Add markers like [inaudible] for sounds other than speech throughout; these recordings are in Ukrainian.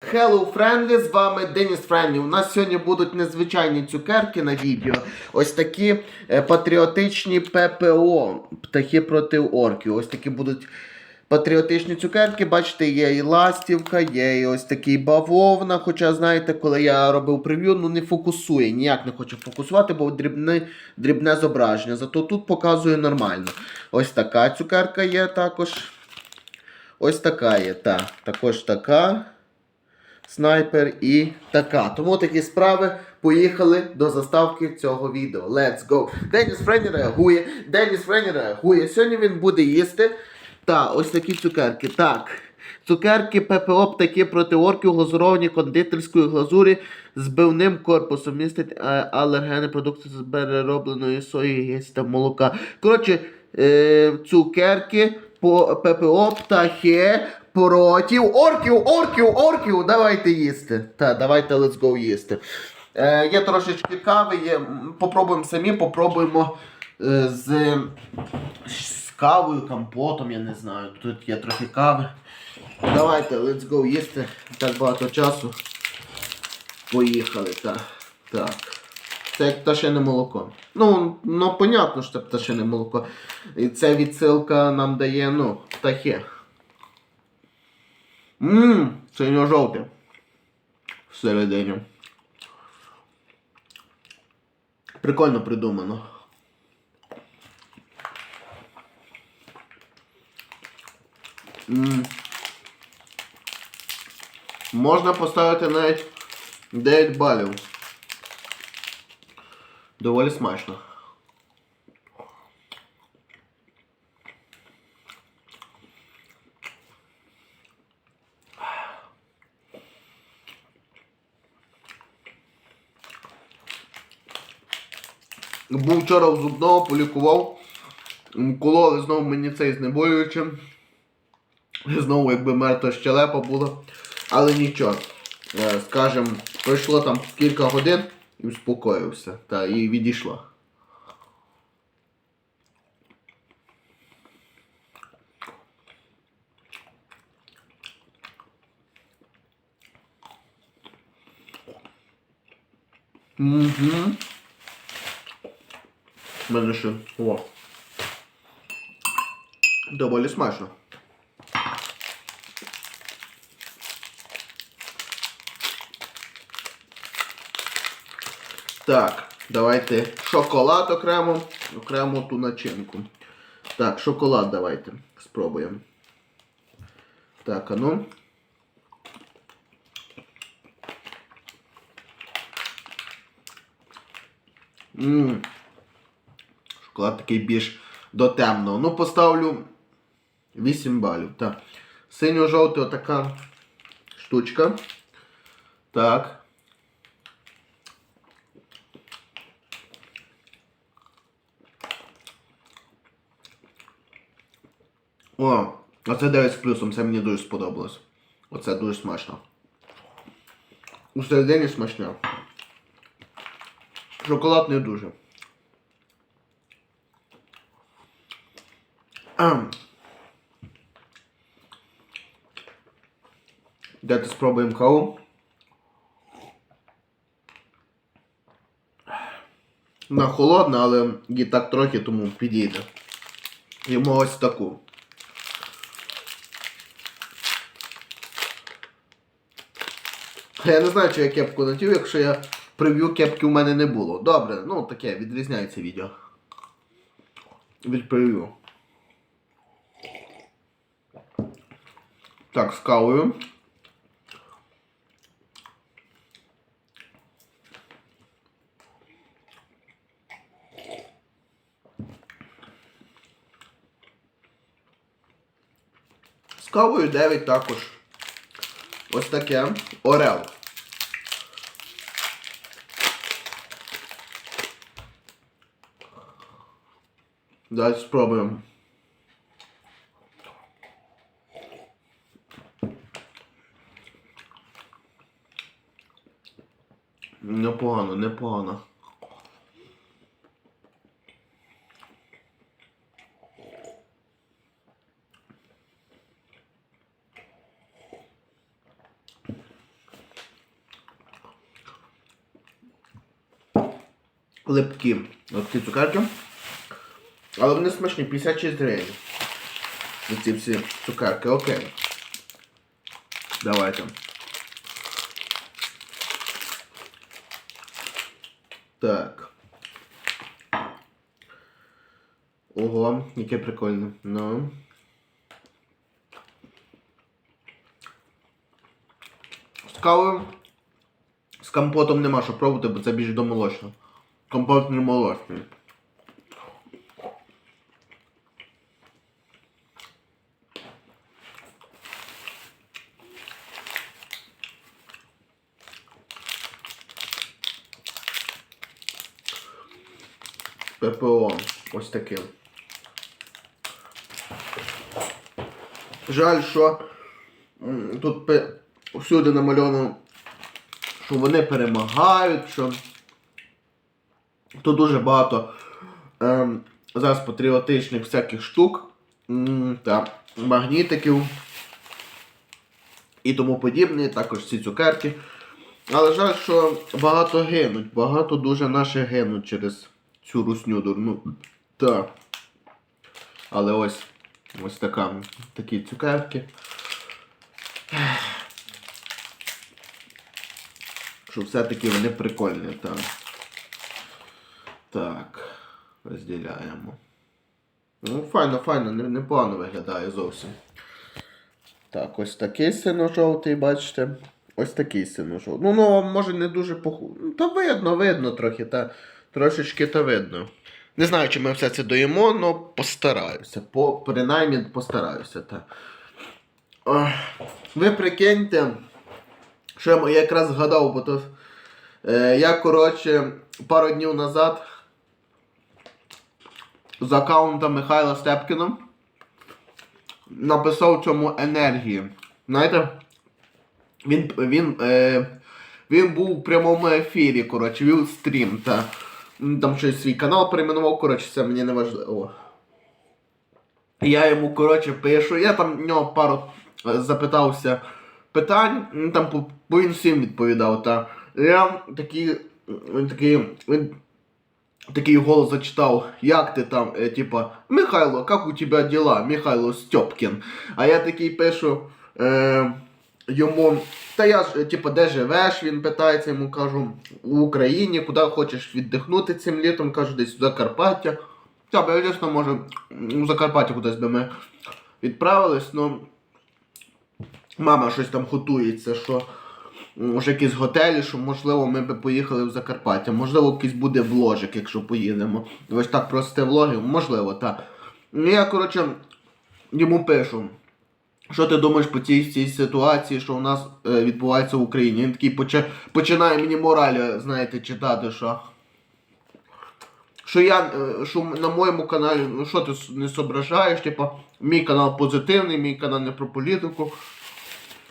Hello Friendly, з вами Деніс Френлі. У нас сьогодні будуть незвичайні цукерки на відео. Ось такі е, патріотичні ППО, птахи проти орків. Ось такі будуть патріотичні цукерки. Бачите, є і ластівка, є і ось такий бавовна. Хоча, знаєте, коли я робив прев'ю, ну не фокусує, ніяк не хоче фокусувати, бо дрібне, дрібне зображення. Зато тут показує нормально. Ось така цукерка є також. Ось така є, та. Також така снайпер і така. Тому такі справи. Поїхали до заставки цього відео. Let's go. Деніс Френі реагує. Деніс Френі реагує. Сьогодні він буде їсти. Та, ось такі цукерки. Так. Цукерки ППО птаки проти орків глазуровані кондитерської глазурі з бивним корпусом. Містить е, алергени продукти з переробленої сої, є та молока. Коротше, е, цукерки по ППО птахи проти орків, орків, орків. Давайте їсти. Та, давайте let's go їсти. Е, є трошечки кави, є, попробуємо самі, попробуємо е, з, з кавою, компотом, я не знаю. Тут є трохи кави. Давайте, let's go їсти. Так багато часу. Поїхали, так. Так. Це як пташине молоко. Ну, ну понятно, що це пташине молоко. І це відсилка нам дає, ну, птахи. Ммм, синьо-жовте. Всередині. Прикольно придумано. М. Можна поставити навіть 9 балів. Доволі смачно. Був вчора в зубного, полікував. Кололи знову мені цей знеболюючим. Знову якби мертва щелепа була. Але нічого. Е, Скажем, пройшло там кілька годин і успокоївся. Та і відійшла. Угу. Мене ще. О. Доволі смачно. Так, давайте шоколад окремо, окремо ту начинку. Так, шоколад давайте спробуємо. Так, а ну. Ммм. Шоколад такий більш до темного. Ну, поставлю 8 балів. Так. Синьо-жовта отака штучка. Так. О, оце 9 з плюсом, це мені дуже сподобалось. Оце дуже смачно. У середині смачне. Шоколад не дуже. Давайте спробуємо каву. Вона холодна, але її так трохи, тому підійде. Йому ось таку. Я не знаю, чи я кепку натів, якщо я прев'ю кепки у мене не було. Добре, ну таке, відрізняється відео. Від прев'ю. Так, з. Кавою 9 також. Ось таке. Орел. Давайте спробуємо. Непогано, непогано. Липкі. Ці цукерки. Але вони смачні, 56 гривень. За ці всі цукерки, окей. Давайте. Так. Ого, яке прикольне. Ну. З кавою. З компотом нема що пробувати, бо це більш до не молочний. ППО. Ось таким. Жаль, що тут всюди намальовано, що вони перемагають, що тут дуже багато ем, зараз патріотичних всяких штук та магнітиків і тому подібне, також ці цукерки. Але жаль, що багато гинуть, багато дуже наших гинуть через цю русню дурну. Так. Але ось ось така, такі цукерки. Що все-таки вони прикольні, так. Так. Розділяємо. Ну, файно, файно, непогано виглядає зовсім. Так, ось такий сино-жовтий, бачите. Ось такий сино-жовтий. Ну, ну, може не дуже поху. Ну, Та видно, видно трохи, та трошечки та видно. Не знаю, чи ми все це доїмо, але постараюся. По, принаймні постараюся. Та. Ох, ви прикиньте, що я якраз згадав, бо то. Е, я, коротше, пару днів назад з аккаунта Михайла Степкіна написав цьому енергії. Знаєте? Він, він, е, він був у прямому ефірі, коротше, вів стрім. Та, там щось свій канал перейменував, коротше, це мені не важливо. Я йому, коротше, пишу, я там в нього пару е, запитався питань, там по, по він всім відповідав. Та. Я такий, він такий, він такий голос зачитав, як ти там, е, типа, Михайло, як у тебе діла? Михайло Стьопкін. А я такий пишу е, йому, та я ж, е, типа, де живеш? Він питається, йому кажу, в Україні, куди хочеш віддихнути цим літом, кажу, десь в Закарпаття. Та, бо я дійсно, може, у Закарпаття кудись би ми відправились, ну. Мама щось там готується, що м, вже якісь готелі, що можливо ми би поїхали в Закарпаття. Можливо, якийсь буде вложик, якщо поїдемо. Ви ж так простите влоги, можливо, так. Ну я, коротше, йому пишу. Що ти думаєш по цій, цій ситуації, що у нас е, відбувається в Україні? Він такий поча- починає мені моралі, знаєте, читати, що. Що я, е, що на моєму каналі, ну що ти не зображаєш, типа, мій канал позитивний, мій канал не про політику.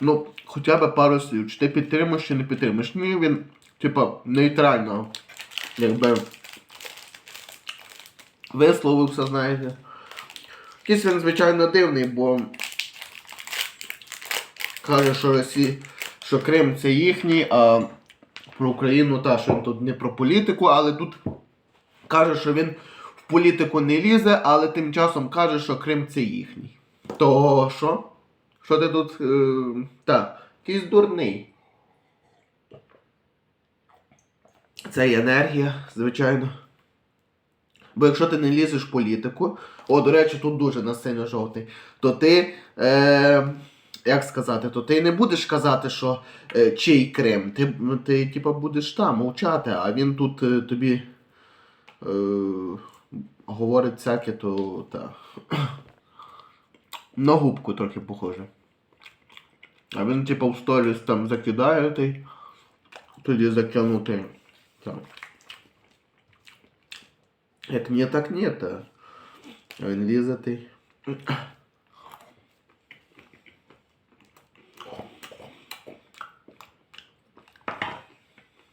Ну, хоча б пару слів. Чи ти підтримуєш, чи не підтримуєш. Ні, він, типа, нейтрально, якби висловився, знаєте. Якийсь він, звичайно, дивний, бо каже, що Росі... що Крим це їхній, а про Україну та, що він тут не про політику, але тут каже, що він в політику не лізе, але тим часом каже, що Крим це їхній. То що? Що ти тут. Е... Так, якийсь дурний. Це є енергія, звичайно. Бо якщо ти не лізеш в політику, о, до речі, тут дуже на синьо жовтий, то ти. Е... Як сказати, то ти не будеш казати, що е, чий Крим. Ти, ти типа, будеш там мовчати, а він тут е, тобі е, говорить всяке, то та. [clears throat] На губку трохи похоже. А він, типа, в сторіс там закидає той, тоді закинути. Там. Як ні, так ні, та. А він лізе той.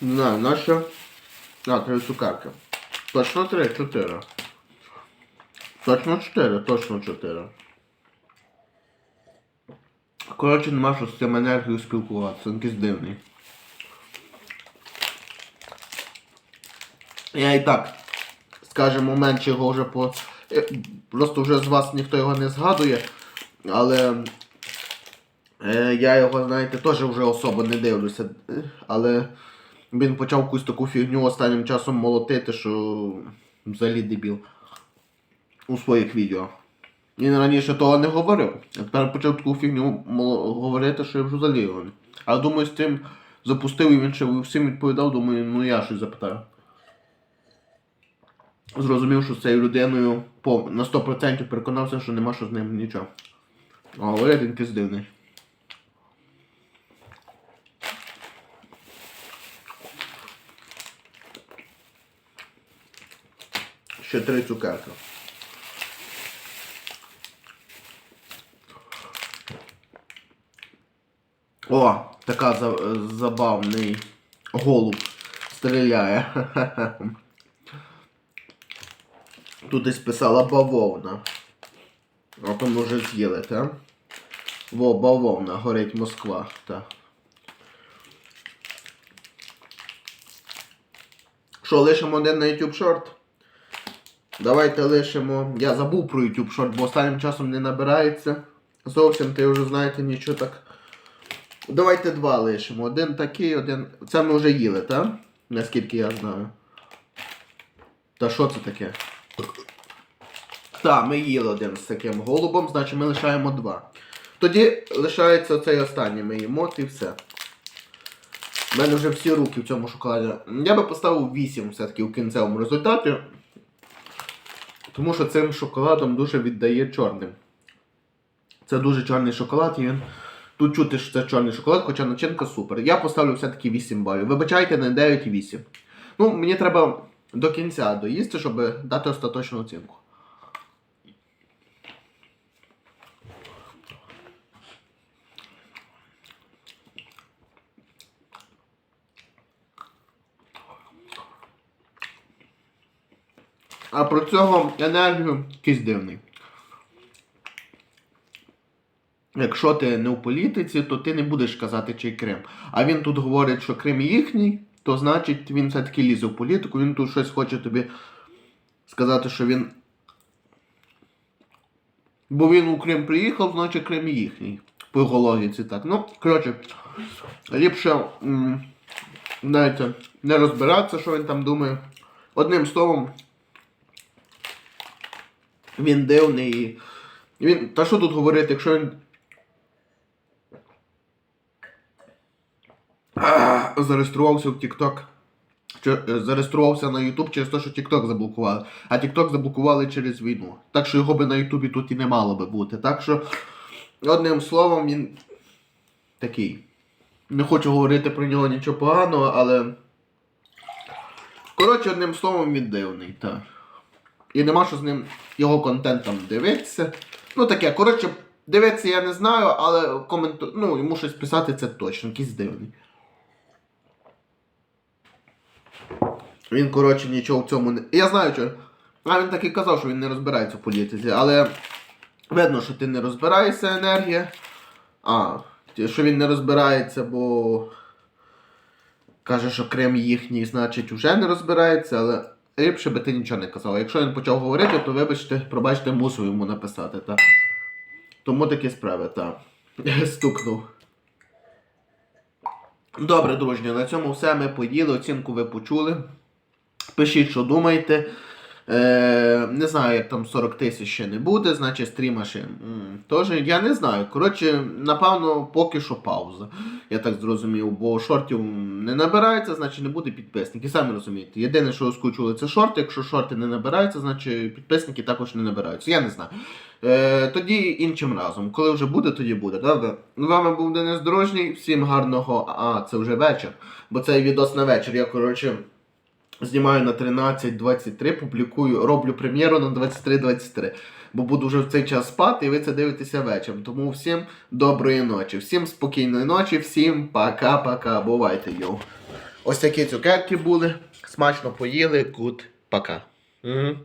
Не знаю, на що? А, три цукерки. Точно три, чотири. Точно чотири, точно чотири. Коротше, нема що з цим енергією спілкуватися, якийсь дивний. Я і так, скажімо, менше його вже по. е, Просто вже з вас ніхто його не згадує. Але е, я його, знаєте, теж вже особо не дивлюся. Але він почав якусь таку фігню останнім часом молотити, що взагалі дебіл у своїх відео. Він раніше того не говорив. А тепер почав таку фігню говорити, що я вже не- Але думаю, з тим запустив і він ще всім відповідав, думаю, ну я щось запитаю. Зрозумів, що з цією людиною на 100% переконався, що нема що з ним нічого. А говорить він якийсь дивний. Ще три цукерки. О, така за, забавний голуб стріляє. [laughs] Тут десь писала бавовна. А то ми вже з'їли, так? Во, бавовна, горить Москва, так. Що, лишимо один на YouTube шорт? Давайте лишимо. Я забув про YouTube шорт, бо останнім часом не набирається. Зовсім ти вже знаєте нічого так. Давайте два лишимо. Один такий, один. Це ми вже їли, так? Наскільки я знаю. Та що це таке? Так, ми їли один з таким голубом, значить ми лишаємо два. Тоді лишається цей останній ми їмо і все. У мене вже всі руки в цьому шоколаді. Я би поставив 8 все-таки у кінцевому результаті. Тому що цим шоколадом дуже віддає чорним. Це дуже чорний шоколад, і він. Тут чути, що це чорний шоколад, хоча начинка супер. Я поставлю все-таки 8 балів. Вибачайте, не 9 і 8. Ну, мені треба до кінця доїсти, щоб дати остаточну оцінку. А про цього енергію якийсь дивний. Якщо ти не у політиці, то ти не будеш казати, чий Крим. А він тут говорить, що Крим їхній, то значить він все-таки лізе в політику, він тут щось хоче тобі сказати, що він. Бо він у Крим приїхав, значить Крим їхній. По його логіці так. Ну, коротше, ліпше, знаєте, не розбиратися, що він там думає. Одним словом, він дивний. Він. Та що тут говорити, якщо він. А, Зареєструвався в TikTok. Чи, е, зареєструвався на YouTube через те, що TikTok заблокували. А TikTok заблокували через війну. Так що його би на Ютубі тут і не мало би бути. Так що, одним словом, він такий. Не хочу говорити про нього нічого поганого, але. Коротше, одним словом, він дивний, так. І нема що з ним його контентом дивитися. Ну таке, коротше, дивитися я не знаю, але коменту... ну, йому щось писати це точно, якийсь дивний. Він, коротше, нічого в цьому не. Я знаю, що. А він так і казав, що він не розбирається в політиці, але видно, що ти не розбираєшся енергія. А, що він не розбирається, бо каже, що Крим їхній, значить, вже не розбирається, але ліпше би ти нічого не казав. Якщо він почав говорити, то вибачте, пробачте, мусив йому написати, так. Тому такі справи, так. Стукнув. Добре, дружні, на цьому все. Ми поїли, оцінку ви почули. Пишіть, що думаєте. Е, не знаю, як там 40 тисяч ще не буде, значить стріма ще. м, Теж я не знаю. Коротше, напевно, поки що пауза. Я так зрозумів, бо шортів не набирається, значить не буде підписників. Самі розумієте. Єдине, що оскучували, це шорти. Якщо шорти не набираються, значить підписники також не набираються. Я не знаю. Е, тоді іншим разом. Коли вже буде, тоді буде. Добре? З вами був Денис Дорожній. Всім гарного. А, це вже вечір. Бо цей відос на вечір. Я, коротше. Знімаю на 13.23, публікую, роблю прем'єру на 23.23. Бо буду вже в цей час спати, і ви це дивитеся вечором. Тому всім доброї ночі, всім спокійної ночі, всім пока-пока. Бувайте, йоу. Ось такі цукерки були. Смачно поїли. Гуд. Пока. Угу.